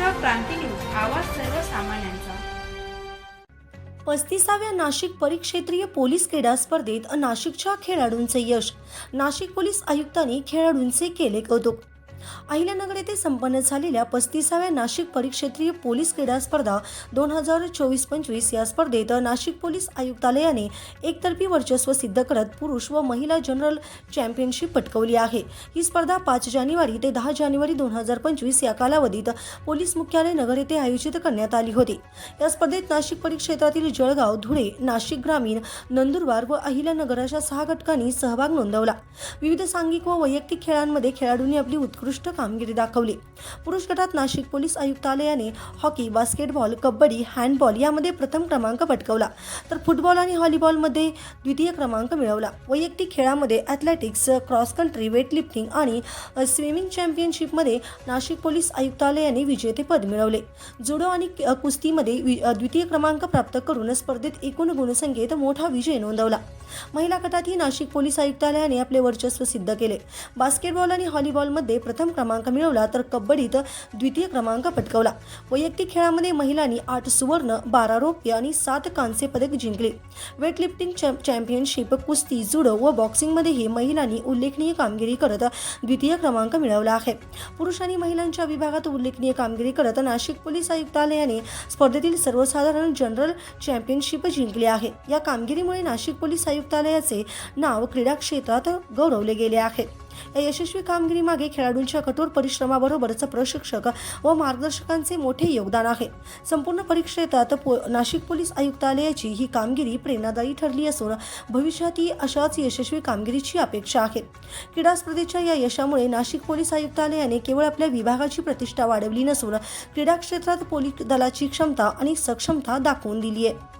Maharashtra Kranti news आवाज सर्वसामान्यांचा. पस्तीसाव्या Nashik परिक्षेत्रीय police क्रीडा स्पर्धेत नाशिकच्या खेळाडूंचे यश. नाशिक पोलीस आयुक्तांनी खेळाडूंचे केले कौतुक. अहिल्यानगर येथे संपन्न झालेल्या पस्तीसाव्या नाशिक परिक्षेत्रीय पोलीस क्रीडा स्पर्धा दोन हजार चोवीस पंचवीस या स्पर्धेत नाशिक पोलीस आयुक्तालयाने एकतर्फी वर्चस्व सिद्ध करत पुरुष व महिला जनरल चॅम्पियनशिप पटकवली आहे. ही स्पर्धा पाच जानेवारी ते दहा जानेवारी दोन हजार पंचवीस या कालावधीत पोलीस मुख्यालय नगर येथे आयोजित करण्यात आली होती. या स्पर्धेत नाशिक परिक्षेत्रातील जळगाव धुळे नाशिक ग्रामीण नंदुरबार व अहिल्यानगराच्या सहा गटकांनी सहभाग नोंदवला. विविध सांघिक व वैयक्तिक खेळांमध्ये खेळाडूंनी आपली उत्कृष्ट कामगिरी दाखवली. पुरुष गटात नाशिक पोलीस आयुक्तालयाने हॉकी बास्केटबॉल कबड्डी हँडबॉल यामध्ये प्रथम क्रमांक पटकवला. तर फुटबॉल आणि व्हॉलीबॉलमध्ये द्वितीय क्रमांक मिळवला. वैयक्तिक खेळामध्ये ॲथलेटिक्स क्रॉस कंट्री वेटलिफ्टिंग आणि स्विमिंग चॅम्पियनशिपमध्ये नाशिक पोलीस आयुक्तालयाने विजेतेपद मिळवले. जुडो आणि कुस्तीमध्ये वि- द्वितीय क्रमांक प्राप्त करून स्पर्धेत एकूण गुणसंख्येत मोठा विजय नोंदवला. महिला गटातही नाशिक पोलीस आयुक्तालयाने आपले वर्चस्व सिद्ध केले. बास्केटबॉल आणि हॉलीबॉलमध्ये प्रथम क्रमांक मिळवला तर कबड्डीत द्वितीय क्रमांक पटकवला. वैयक्तिक खेळामध्ये महिलांनी आठ सुवर्ण बारा रौप्य आणि सात कांस्य पदक जिंकले. वेटलिफ्टिंग चॅम्पियनशिप कुस्ती जुडो व बॉक्सिंगमध्येही महिलांनी उल्लेखनीय कामगिरी करत द्वितीय क्रमांक मिळवला आहे. पुरुष आणि महिलांच्या विभागात उल्लेखनीय कामगिरी करत नाशिक पोलीस आयुक्तालयाने स्पर्धेतील सर्वसाधारण जनरल चॅम्पियनशिप जिंकली आहे. या कामगिरीमुळे नाशिक पोलीस आयुक्त आयुक्तालयाचे नाव क्रीडा क्षेत्रात गौरवले गेले आहे. या यशस्वी कामगिरीमागे खेळाडूंच्या कठोर परिश्रमाबरोबरच प्रशिक्षक व मार्गदर्शकांचे मोठे योगदान आहे. संपूर्ण परिक्षेत्रात पो नाशिक पोलीस आयुक्तालयाची ही कामगिरी प्रेरणादायी ठरली असून भविष्यातही अशाच यशस्वी कामगिरीची अपेक्षा आहे. क्रीडा स्पर्धेच्या या यशामुळे नाशिक पोलीस आयुक्तालयाने केवळ आपल्या विभागाची प्रतिष्ठा वाढवली नसून क्रीडा क्षेत्रात पोलीस दलाची क्षमता आणि सक्षमता दाखवून दिली आहे.